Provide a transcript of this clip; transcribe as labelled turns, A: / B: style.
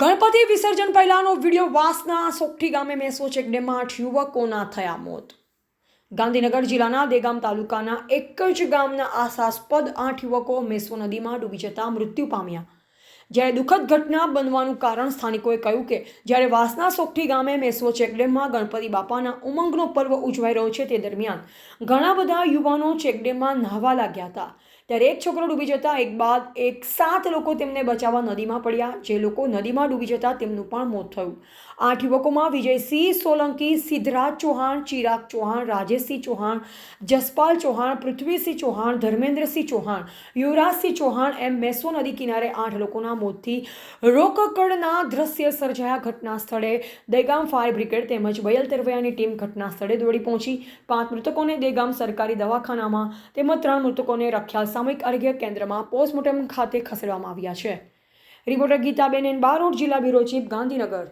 A: ગણપતિ વિસર્જન પહેલાનો વીડિયો વાસના સોખઠી ગામે મેસો ચેકડેમમાં આઠ યુવકોના થયા મોત. ગાંધીનગર જિલ્લાના દેગામ તાલુકાના એક જ ગામના આશાસ્પદ આઠ યુવકો મેસો નદીમાં ડૂબી જતા મૃત્યુ પામ્યા. જ્યારે દુઃખદ ઘટના બનવાનું કારણ સ્થાનિકોએ કહ્યું કે જ્યારે વાસના સોખઠી ગામે મેસો ચેકડેમમાં ગણપતિ બાપાના ઉમંગનો પર્વ ઉજવાઈ રહ્યો છે તે દરમિયાન ઘણા બધા યુવાનો ચેકડેમમાં નહાવા લાગ્યા હતા. ત્યારે એક છોકરો ડૂબી જતા, એક બાદ એક સાત લોકો તેમને બચાવવા નદીમાં પડ્યા. જે લોકો નદીમાં ડૂબી જતા, તેમનું પણ મોત થયું. આઠ યુવકોમાં વિજયસિંહ સોલંકી, સિદ્ધરાજ ચૌહાણ, ચિરાગ ચૌહાણ, રાજેશસિંહ ચૌહાણ, જસપાલ ચૌહાણ, પૃથ્વીસિંહ ચૌહાણ, ધર્મેન્દ્રસિંહ ચૌહાણ, યુવરાજસિંહ ચૌહાણ એમ મેસો નદી કિનારે આઠ લોકોના મોતથી રોકકડના દ્રશ્ય સર્જાયા ઘટના સ્થળે. દહેગામ ફાયર બ્રિગેડ તેમજ બયલ તરવૈયાની ટીમ ઘટના સ્થળે દોડી પહોંચી. પાંચ મૃતકોને દહેગામ સરકારી દવાખાનામાં તેમજ ત્રણ મૃતકોને રખ્યાલ સામૂહિક આરોગ્ય કેન્દ્રમાં પોસ્ટમોર્ટમ ખાતે ખસેડવામાં આવ્યા છે. રિપોર્ટર ગીતાબેન એન બારોટ, જિલ્લા બ્યુરો ચીફ, ગાંધીનગર.